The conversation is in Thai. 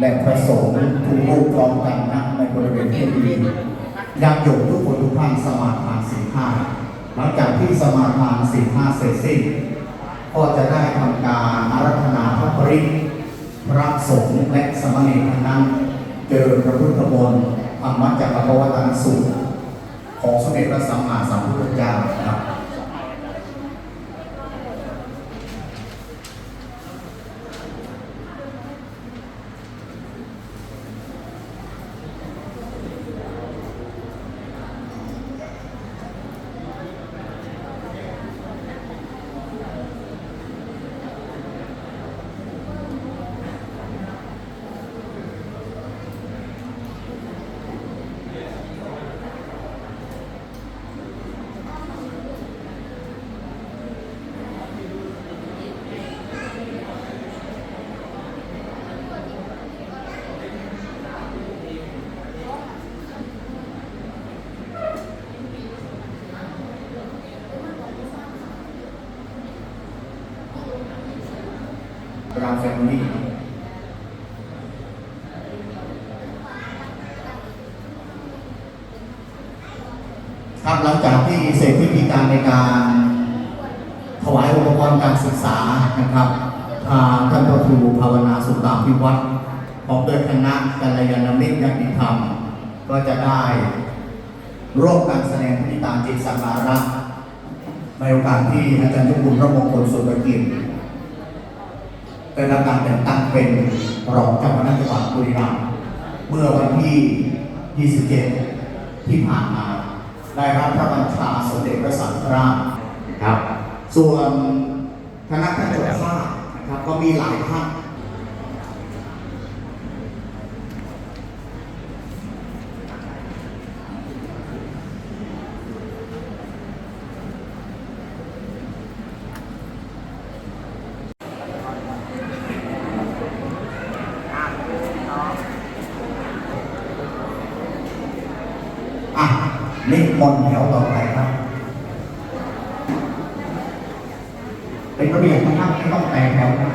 และพระสงฆ์ทุกรูปพร้อมกันนะในบริเวณที่ดีญาติโยมทุกคนทุกท่านสมาทานศีลห้าหลังจากที่สมาทานศีลห้าเสร็จสิ้น ก็จะได้ทำการอารัธนาพระปริพระสงฆ์และสมณีทั้งนั้นเจริญพระพุทธมนต์ธรรมจักรพวัตนสูตรของสมเด็จพระสัมมาสัมพุทธเจ้านะครับ เราแฟมิลี่ครับหลังจากที่เสร็จพิธีการในการถวายอุปกรณ์การศึกษานะครับทางท่านพระครูภาวนาสุตตาพิวัตรพร้อมด้วยคณะกัลยาณมิตรญาติธรรม ก็จะได้ร่วมกันแสดงพิธีการจิตสังการะในโอกาสที่อาจารย์ยุคุณพระมงคลสุภกิจ ได้รับการแต่งตั้งเป็นรองเจ้าคณะจังหวัดบุรีรัมย์เมื่อวันที่ 27 ที่ผ่านมา ได้รับพระบัญชาสมเด็จพระสังฆราชครับ ส่วนคณะท่านเจ้าภาพนะครับก็มีหลายท่าน อะนี่มนต์แถวต่อไปครับ เป็นระเบียบนะครับไม่ต้องแตกแถวนะ